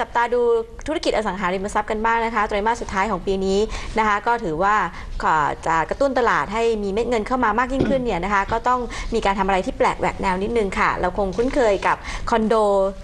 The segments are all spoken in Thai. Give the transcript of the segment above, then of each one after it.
จับตาดูธุรกิจอสังหาริมทรัพย์กันบ้างนะคะไตรมาสสุดท้ายของปีนี้นะคะก็ถือว่าจะกระตุ้นตลาดให้มีเม็ดเงินเข้ามามากยิ่งขึ้นเนี่ยนะคะก็ต้องมีการทำอะไรที่แปลกแหวกแนวนิดนึงค่ะ เราคงคุ้นเคยกับคอนโด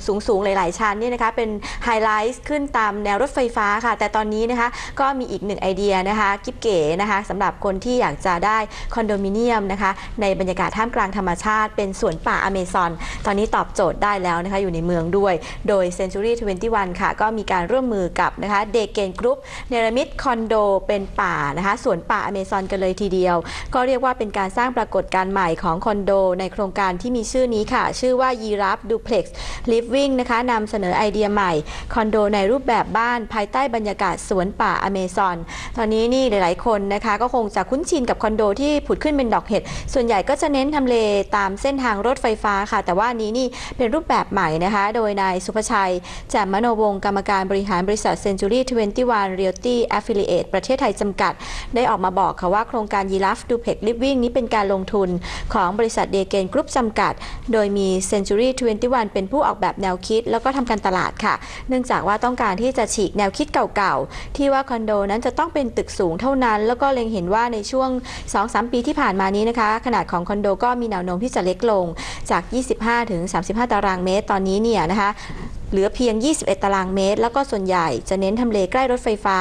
สูงๆ หลาย ๆ ชั้นเนี่ยนะคะเป็นไฮไลท์ขึ้นตามแนวรถไฟฟ้าค่ะ แต่ตอนนี้นะคะก็มีอีกหนึ่งไอเดียนะคะกิ๊บเก๋นะคะสำหรับคนที่อยากจะได้คอนโดมิเนียมนะคะในบรรยากาศท่ามกลางธรรมชาติ เป็นสวนป่าอเมซอน ตอนนี้ตอบโจทย์ได้แล้วนะคะอยู่ในเมืองด้วย โดย Century 21ค่ะ ก็มีการร่วมมือกับนะคะเดเกนกรุ๊ปเนรมิตคอนโดเป็นป่านะคะสวนป่าอเมซอนกันเลยทีเดียว ก็เรียกว่าเป็นการสร้างปรากฏการณ์ใหม่ของคอนโด ในโครงการที่มีชื่อนี้ค่ะ ชื่อว่า y i r a f Duplex Living นะคะนำเสนอไอเดียใหม่ คอนโดในรูปแบบบ้านภายใต้บรรยากาศสวนป่าอเมซอนตอนนี้นี่หลาย ๆ คนนะคะก็คงจะคุ้นชินกับคอนโดที่ผุดขึ้นเป็นดอกเห็ดส่วนใหญ่ก็จะเน้นทำเลตามเส้นทางรถไฟฟ้าค่ะ แต่ว่านี้นี่เป็นรูปแบบใหม่นะคะ โดยนายสุภชัยแจ่มมโนวงกรรมการบริหารบริษัท Century 21 Realty Affiliate ประเทศไทยจำกัด ได้ออกมาบอกค่ะว่าโครงการ y i r a f Duplex Living นี้เป็นการลงทุนของบริษัทเดเกนกรุ๊ปจำกัด โดยมี Century 21เป็นผู้ออกแบบแนวคิด แล้วก็ทำการตลาดค่ะ เนื่องจากว่าต้องการที่จะฉีกแนวคิดเก่าๆ ที่ว่าคอนโดนั้นจะต้องเป็นตึกสูงเท่านั้น แล้วก็เล็งเห็นว่าในช่วง 2-3 ปีที่ผ่านมานี้นะคะ ขนาดของคอนโดก็มีแนวโน้มที่จะเล็กลง จาก 25 ถึง 35 ตารางเมตร ตอนนี้เนี่ยนะคะเหลือเพียง 21 ตารางเมตร แล้วก็ส่วนใหญ่จะเน้นทำเลใกล้รถไฟฟ้า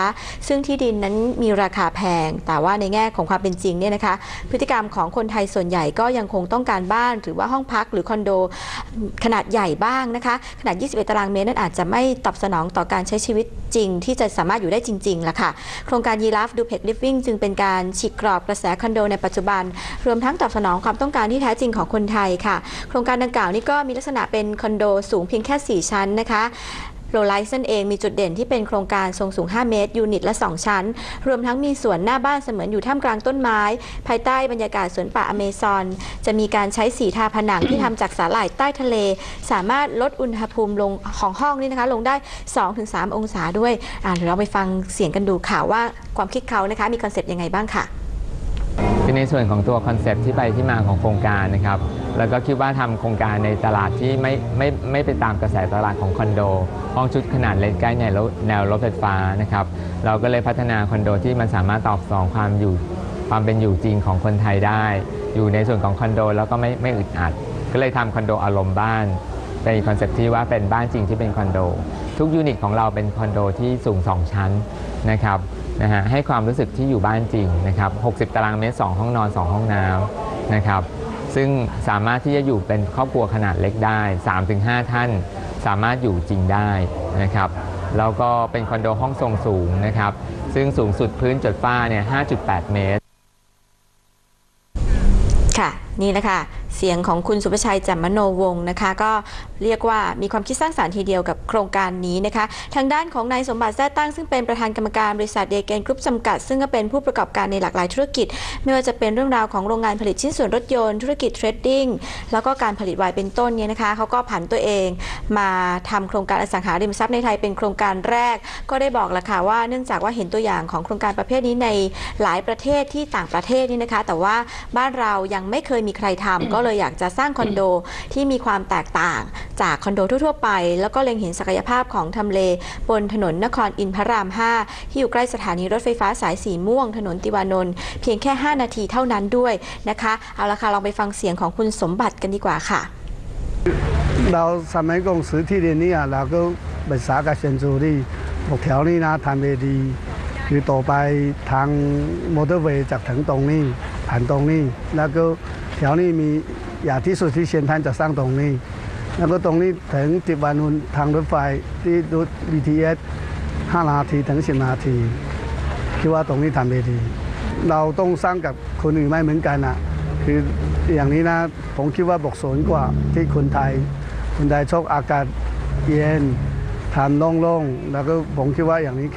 ซึ่งที่ดินนั้นมีราคาแพง แต่ว่าในแง่ของความเป็นจริงเนี่ยนะคะ พฤติกรรมของคนไทยส่วนใหญ่ก็ยังคงต้องการบ้าน หรือว่าห้องพักหรือคอนโดขนาดใหญ่บ้างนะคะ ขนาด 21 ตารางเมตรนั้นอาจจะไม่ตอบสนองต่อการใช้ชีวิตจริง ที่จะสามารถอยู่ได้จริงๆล่ะค่ะ โครงการยีราฟดูเพกลิฟวิ่งจึงเป็นการฉีกกรอบกระแสคอนโดในปัจจุบัน รวมทั้งตอบสนองความต้องการที่แท้จริงของคนไทยค่ะโครงการดังกล่าวนี้ก็มีลักษณะเป็นคอนโดสูงเพียงแค่ 4 ชั้นนะคะโรไลซ์นั่นเองมีจุดเด่นที่เป็นโครงการทรงสูง 5 เมตร ยูนิตละ 2 ชั้น รวมทั้งมีสวนหน้าบ้านเสมือนอยู่ท่ามกลางต้นไม้ ภายใต้บรรยากาศสวนป่าอเมซอน จะมีการใช้สีทาผนังที่ทำจากสาหร่ายใต้ทะเล สามารถลดอุณหภูมิลงของห้องนี่นะคะ ลงได้ 2-3 องศาด้วยอ่าเดี๋ยวเราไปฟังเสียงกันดูค่ะว่าความคิดเขานะคะมีคอนเซปต์ยังไงบ้างค่ะคือในส่วนของตัวคอนเซปต์ที่ไปที่มาของโครงการนะครับ แล้วก็คิดว่าทำโครงการในตลาดที่ไม่ไม่ไม่ไปตามกระแสตลาดของคอนโด ห้องชุดขนาดเล็กใกล้แนวรถแนวรถไฟฟ้านะครับ เราก็เลยพัฒนาคอนโดที่มันสามารถตอบสนองความอยู่ความเป็นอยู่จริงของคนไทยได้ อยู่ในส่วนของคอนโดแล้วก็ไม่ไม่อึดอัด ก็เลยทำคอนโดอารมณ์บ้านเป็นคอนเซ็ปต์ที่ว่าเป็นบ้านจริงที่เป็นคอนโด ทุกยูนิตของเราเป็นคอนโดที่สูง 2 ชั้นนะครับนะฮะให้ความรู้สึกที่อยู่บ้านจริงนะครับ 60 ตารางเมตร 2 ห้องนอน 2 ห้องน้ำนะครับ ซึ่งสามารถที่จะอยู่เป็นครอบครัวขนาดเล็กได้ 3-5 ท่าน สามารถอยู่จริงได้นะครับแล้วก็เป็นคอนโดห้องทรงสูงนะครับ ซึ่งสูงสุดพื้นจดฟ้าเนี่ย 5.8 เมตร ค่ะ นี่แหละค่ะ เสียงของคุณสุภชัยแจ่มมโนวงศ์นะคะ ก็เรียกว่ามีความคิดสร้างสารรค์ทีเดียวกับโครงการนี้นะคะ ทางด้านของนายสมบัติแท้ตั้งซึ่งเป็นประธานกรรมการบริษัทเดเกนกรุ๊ปจำกัด ซึ่งก็เป็นผู้ประกอบการในหลากหลายธุรกิจ ไม่ว่าจะเป็นเรื่องราวของโรงงานผลิตชิ้นส่วนรถยนต์ธุรกิจเทรดดิ้งแล้วก็การผลิตไวน์เป็นต้นเนี่ยนะคะเขาก็ผันตัวเอง มาทำโครงการอสังหาริมทรัพย์ในไทยเป็นโครงการแรก ก็ได้บอกละค่ะว่าเนื่องจากว่าเห็นตัวอย่างของโครงการประเภทนี้ในหลายประเทศที่ต่างประเทศนี่นะคะ แต่ว่าบ้านเรายังไม่เคยมีใครทำก็เลยอยากจะสร้างคอนโดที่มีความแตกต่างจากคอนโดทั่วๆไป แล้วก็เล็งเห็นศักยภาพของทำเล บนถนนนครอินทร์พระราม 5 ที่อยู่ใกล้สถานีรถไฟฟ้าสายสีม่วง ถนนติวานนท์เพียงแค่ 5 นาทีเท่านั้นด้วยนะคะ เอาละค่ะลองไปฟังเสียงของคุณสมบัติกันดีกว่าค่ะ เราสมัยกงสือที่เรียนนี้อะเราก็ปรึกษากับเซนจูรี่บอกแถวนี้นะทำเลดี คือต่อไปทางมอเตอร์เวย์จากถึงตรงนี้ผ่านตรงนี้ แล้วก็ แถวนี้มีอยากที่สุดที่เชียนท่านจะสร้างตรงนี้ แล้วก็ตรงนี้ถึงติวานุนทางรถไฟที่รถ BTS 5นาทีถึง10นาทีคิดว่าตรงนี้ทำได้ดี เราต้องสร้างกับคนอื่นไม่เหมือนกันอะคืออย่างนี้นะผมคิดว่าบอกสนกว่าที่คนไทย คนไทยชอบอากาศเย็นทานโล่งๆแล้วก็ผมคิดว่าอย่างนี้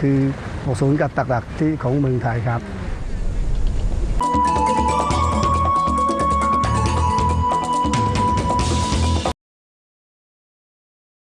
คือบอกสนกับตักๆที่ของเมืองไทยครับ